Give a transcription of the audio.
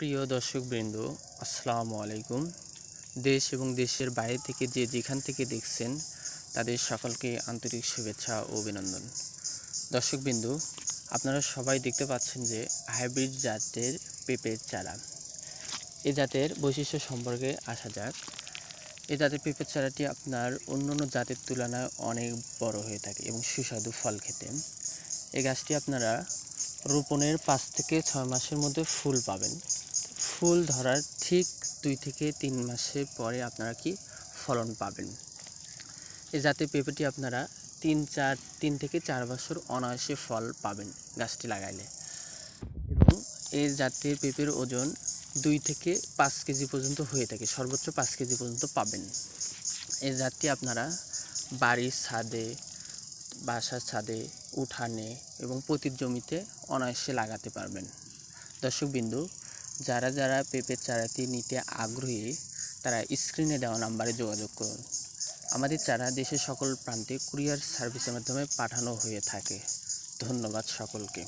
প্রিয় দর্শকবৃন্দ, আসসালামু আলাইকুম। দেশ এবং দেশের বাইরে থেকে যে যেখান থেকে দেখছেন, তাদের সকলকে আন্তরিক শুভেচ্ছা ও অভিনন্দন। দর্শকবৃন্দ, আপনারা সবাই দেখতে পাচ্ছেন যে হাইব্রিড জাতের পেঁপের চারা। এ জাতের বৈশিষ্ট্য সম্পর্কে আসা যাক। এ জাতের পেঁপের চারাটি আপনার অন্য অন্য জাতের তুলনায় অনেক বড় হয়ে থাকে এবং সুস্বাদু ফল খেতে। এই গাছটি আপনারা রোপণের পাঁচ থেকে ছয় মাসের মধ্যে ফুল পাবেন। ফুল ধরার ঠিক দুই থেকে তিন মাসের পরে আপনারা কি ফলন পাবেন। এই জাতের পেঁপেটি আপনারা তিন, চার, তিন থেকে চার বছর অনায়াসে ফল পাবেন গাছটি লাগাইলে। এবং এই জাতের পেঁপের ওজন দুই থেকে পাঁচ কেজি পর্যন্ত হয়ে থাকে, সর্বোচ্চ পাঁচ কেজি পর্যন্ত পাবেন। এই জাতটি আপনারা বাড়ির ছাদে বাসার ছাদে, উঠানে এবং পতির জমিতে অনায়াসে লাগাতে পারবেন। দর্শকবিন্দু, যারা যারা পেঁপের চারাটি নিতে আগ্রহী, তারা স্ক্রিনে দেওয়া নাম্বারে যোগাযোগ করুন। আমাদের চারা দেশের সকল প্রান্তে কুরিয়ার সার্ভিসের মাধ্যমে পাঠানো হয়ে থাকে। ধন্যবাদ সকলকে।